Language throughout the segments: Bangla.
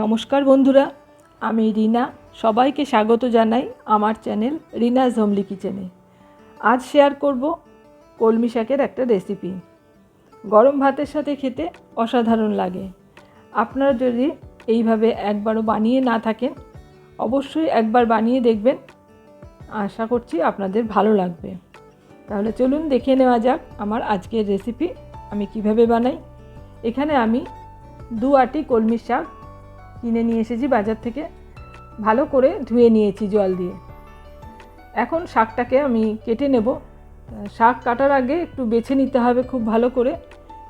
নমস্কার বন্ধুরা, আমি রিনা। সবাইকে স্বাগত জানাই আমার চ্যানেল রিনাজ হোমলি কিচেনে। আজ শেয়ার করব কলমি শাকের একটা রেসিপি গরম ভাতের সাথে খেতে অসাধারণ লাগে। আপনারা যদি এইভাবে একবারও বানিয়ে না থাকেন, অবশ্যই একবার বানিয়ে দেখবেন। আশা করছি আপনাদের ভালো লাগবে। তাহলে চলুন দেখে নেওয়া যাক আমার আজকের রেসিপি আমি কীভাবে বানাই। এখানে আমি দু আটি কলমি শাক কিনে নিয়ে এসেছি বাজার থেকে। ভালো করে ধুয়ে নিয়েছি জল দিয়ে। এখন শাকটাকে আমি কেটে নেব। শাক কাটার আগে একটু বেছে নিতে হবে খুব ভালো করে।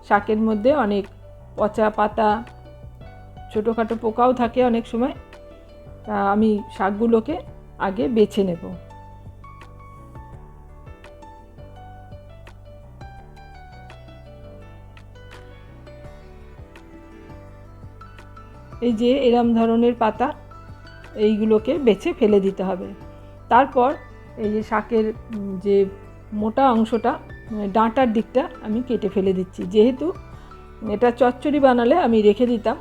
শাকের মধ্যে অনেক পচা পাতা, ছোটোখাটো পোকাও থাকে অনেক সময়। তা আমি শাকগুলোকে আগে বেছে নেব। এই যে এরম ধরনের পাতা, এইগুলোকে বেছে ফেলে দিতে হবে। তারপর এই যে শাকের যে মোটা অংশটা মানে ডাঁটার দিকটা আমি কেটে ফেলে দিচ্ছি। যেহেতু এটা চচ্চড়ি বানালে আমি রেখে দিতাম,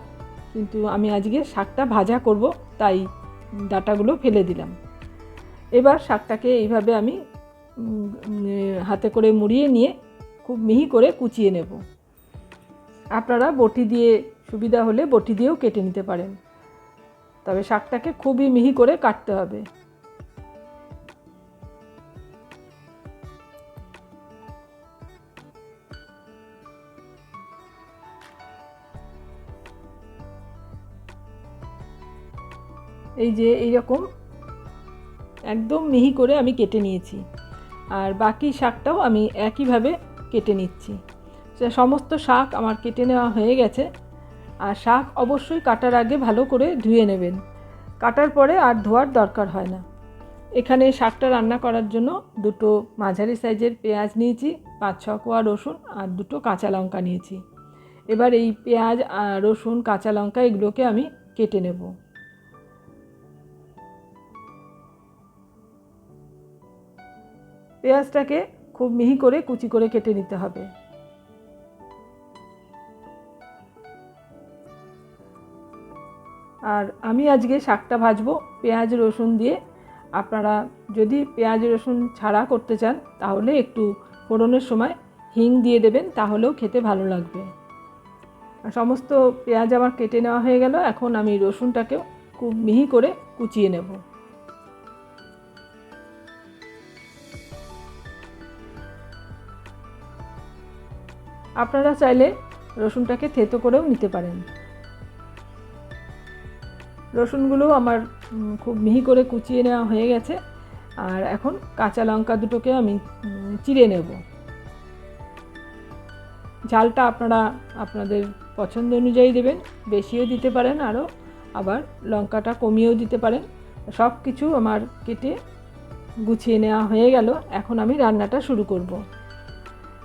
কিন্তু আমি আজকে শাকটা ভাজা করব, তাই ডাঁটাগুলো ফেলে দিলাম। এবার শাকটাকে এইভাবে আমি হাতে করে মুড়িয়ে নিয়ে খুব মিহি করে কুচিয়ে নেব। আপনারা বটি দিয়ে সুবিধা হলে বটি দিয়েও কেটে নিতে পারেন। তবে শাকটাকে খুবই মিহি করে কাটতে হবে। এই যে এইরকম একদম মিহি করে আমি কেটে নিয়েছি। আর বাকি শাকটাও আমি একইভাবে কেটে নিচ্ছি। সমস্ত শাক আমার কেটে নেওয়া হয়ে গেছে। আর শাক অবশ্যই কাটার আগে ভালো করে ধুয়ে নেবেন। কাটার পরে আর ধোয়ার দরকার হয় না। এখানে শাকটা রান্না করার জন্য দুটো মাঝারি সাইজের পেঁয়াজ নিয়েছি, পাঁচ ছ কোয়া রসুন আর দুটো কাঁচা লঙ্কা নিয়েছি। এবার এই পেঁয়াজ আর রসুন, কাঁচা লঙ্কা এগুলোকে আমি কেটে নেব। পেঁয়াজটাকে খুব মিহি করে কুচি করে কেটে নিতে হবে। আর আমি আজকে শাকটা ভাজবো, পেঁয়াজ, রসুন দিয়ে। আপনারা যদি পেঁয়াজ, রসুন ছাড়া করতে চান, তাহলে একটু ফোড়নের সময় হিং দিয়ে দেবেন, তাহলেও খেতে ভালো লাগবে। সমস্ত পেঁয়াজ আমার কেটে নেওয়া হয়ে গেল, এখন আমি রসুনটাকেও খুব মিহি করে কুচিয়ে নেব। আপনারা চাইলে রসুনটাকে থেতো করেও নিতে পারেন। রসুনগুলো আমার খুব মিহি করে কুচিয়ে নেওয়া হয়ে গেছে। আর এখন কাঁচা লঙ্কা দুটোকে আমি চিড়ে নেব। ঝালটা আপনারা, আপনাদের পছন্দ অনুযায়ী দেবেন, বেশিও দিতে পারেন, আরও আবার লঙ্কাটা কমিয়েও দিতে পারেন। সব কিছু আমার কেটে গুছিয়ে নেওয়া হয়ে গেল। এখন আমি রান্নাটা শুরু করব।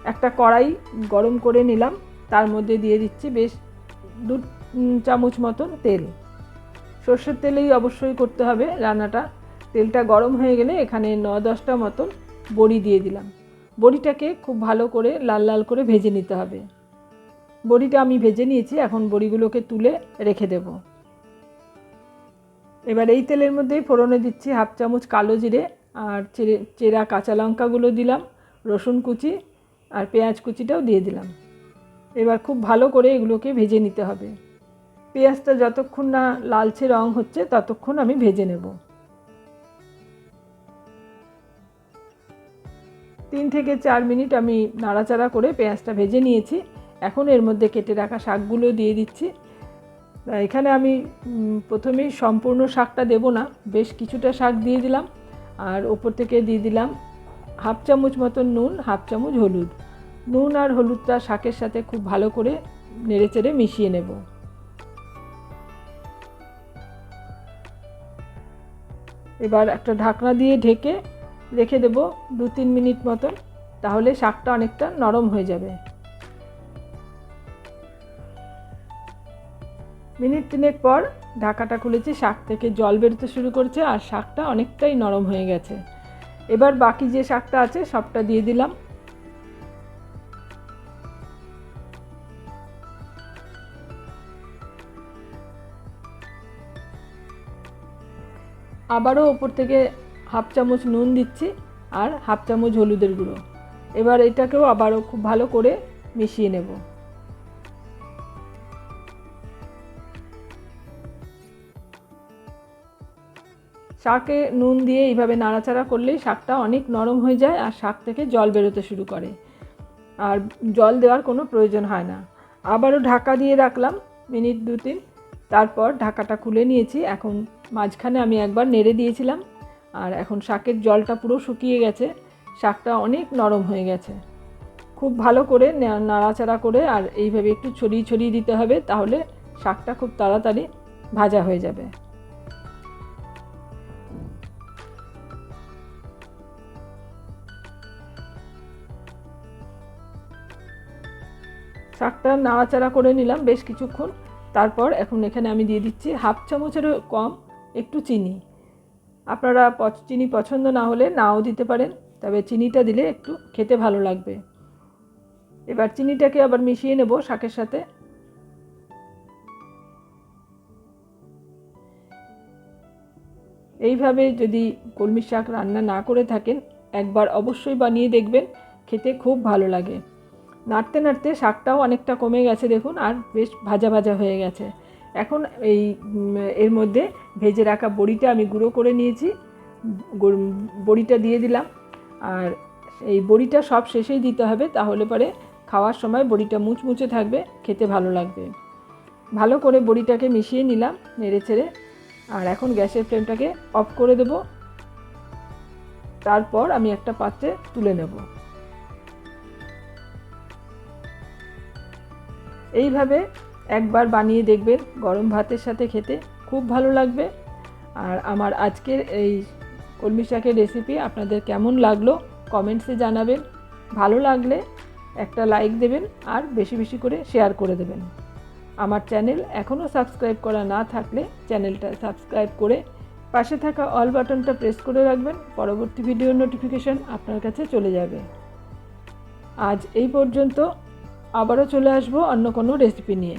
একটা কড়াই গরম করে নিলাম। তার মধ্যে দিয়ে দিচ্ছি বেশ দু চামচ মতন তেল। সর্ষের তেলেই অবশ্যই করতে হবে রান্নাটা। তেলটা গরম হয়ে গেলে এখানে ন দশটা মতন বড়ি দিয়ে দিলাম। বড়িটাকে খুব ভালো করে লাল লাল করে ভেজে নিতে হবে। বড়িটা আমি ভেজে নিয়েছি, এখন বড়িগুলোকে তুলে রেখে দেব। এবার এই তেলের মধ্যেই ফোড়নে দিচ্ছি হাফ চামচ কালো জিরে আর চেরে, চেরা কাঁচা লঙ্কাগুলো দিলাম, রসুন কুচি আর পেঁয়াজ কুচিটাও দিয়ে দিলাম। এবার খুব ভালো করে এগুলোকে ভেজে নিতে হবে। পেঁয়াজটা যতক্ষণ না লালচে রং হচ্ছে, ততক্ষণ আমি ভেজে নেব। তিন থেকে চার মিনিট আমি নাড়াচাড়া করে পেঁয়াজটা ভেজে নিয়েছি। এখন এর মধ্যে কেটে রাখা শাকগুলো দিয়ে দিচ্ছি। এখানে আমি প্রথমেই সম্পূর্ণ শাকটা দেব না, বেশ কিছুটা শাক দিয়ে দিলাম। আর ওপর থেকে দিয়ে দিলাম হাফ চামচ মতন নুন, হাফ চামচ হলুদ। নুন আর হলুদটা শাকের সাথে খুব ভালো করে নেড়েচেড়ে মিশিয়ে নেব। এবার একটা ঢাকনা দিয়ে ঢেকে রেখে দেব দু তিন মিনিট মতন, তাহলে শাকটা অনেকটা নরম হয়ে যাবে। মিনিট তিনেক পর ঢাকাটা খুলেছি, শাক থেকে জল বেরোতে শুরু করছে আর শাকটা অনেকটাই নরম হয়ে গেছে। এবার বাকি যে শাকটা আছে সবটা দিয়ে দিলাম। আবারও ওপর থেকে হাফ চামচ নুন দিচ্ছি আর হাফ চামচ হলুদের গুঁড়ো। এবার এটাকেও আবারও খুব ভালো করে মিশিয়ে নেব। শাকে নুন দিয়ে এইভাবে নাড়াচাড়া করলেই শাকটা অনেক নরম হয়ে যায় আর শাক থেকে জল বেরোতে শুরু করে। আর জল দেওয়ার কোনো প্রয়োজন হয় না। আবারও ঢাকা দিয়ে রাখলাম মিনিট দু তিন তারপর ঢাকাটা খুলে নিয়েছি। এখন মাঝখানে আমি একবার নেড়ে দিয়েছিলাম, আর এখন শাকের জলটা পুরো শুকিয়ে গেছে, শাকটা অনেক নরম হয়ে গেছে। খুব ভালো করে নাড়াচাড়া করে আর এইভাবে একটু ছড়িয়ে ছড়িয়ে দিতে হবে, তাহলে শাকটা খুব তাড়াতাড়ি ভাজা হয়ে যাবে। শাকটা নাড়াচাড়া করে নিলাম বেশ কিছুক্ষণ, তারপর এখন এখানে আমি দিয়ে দিচ্ছি হাফ চামচেরও কম একটু চিনি। আপনারা চিনি পছন্দ না হলে নাও দিতে পারেন, তবে চিনিটা দিলে একটু খেতে ভালো লাগবে। এবার চিনিটাকে আবার মিশিয়ে নেব শাকের সাথে। এইভাবে যদি কলমি শাক রান্না না করে থাকেন, একবার অবশ্যই বানিয়ে দেখবেন, খেতে খুব ভালো লাগে। নাড়তে নাড়তে শাকটাও অনেকটা কমে গেছে দেখুন, আর বেশ ভাজা ভাজা হয়ে গেছে। এখন এই এর মধ্যে ভেজে রাখা বড়িটা আমি গুঁড়ো করে নিয়েছি বড়িটা দিয়ে দিলাম। আর এই বড়িটা সব শেষেই দিতে হবে, তাহলে পরে খাওয়ার সময় বড়িটা মুচমুচে থাকবে, খেতে ভালো লাগবে। ভালো করে বড়িটাকে মিশিয়ে নিলাম নেড়ে ছেড়ে আর এখন গ্যাসের ফ্লেমটাকে অফ করে দেব। তারপর আমি একটা পাত্রে তুলে নেব। এইভাবে একবার বানিয়ে দেখবেন গরম ভাতের সাথে খেতে, খুব ভালো লাগবে। আর আমার আজকের এই কলমি শাকের রেসিপি আপনাদের কেমন লাগল কমেন্টসে জানাবেন। ভালো লাগলে একটা লাইক দেবেন আর বেশি বেশি করে শেয়ার করে দেবেন। আমার চ্যানেল এখনও সাবস্ক্রাইব করা না থাকলে চ্যানেলটা সাবস্ক্রাইব করে পাশে থাকা অল বাটনটা প্রেস করে রাখবেন, পরবর্তী ভিডিওর নোটিফিকেশন আপনার কাছে চলে যাবে। আজ এই পর্যন্ত আবারও চলে আসব অন্য কোনো রেসিপি নিয়ে।